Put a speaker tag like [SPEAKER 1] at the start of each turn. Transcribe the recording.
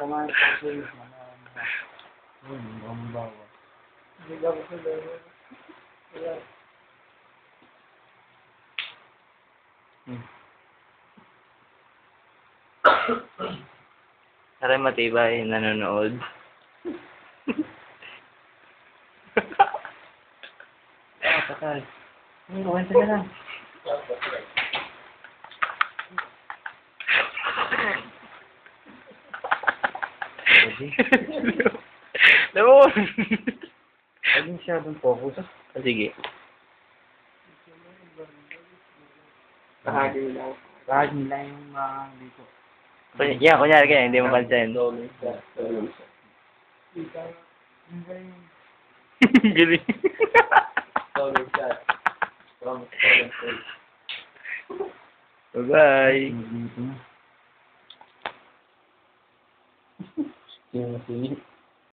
[SPEAKER 1] Kumain kasi yung ang bawa. Hindi ka ba sila? Wala.
[SPEAKER 2] Aray matibay, nanonood.
[SPEAKER 1] Patay. Ano, kwenta ka lang.
[SPEAKER 2] Naman.
[SPEAKER 1] Huwag masyadong focus.
[SPEAKER 2] Ah, Sige.
[SPEAKER 1] Bahagi lang. Bahagi nila yung mga dito.
[SPEAKER 2] Kuny yan, kunyari kaya, hindi mo pansin. Galing. Bye-bye.
[SPEAKER 1] Dito na. Sino sino?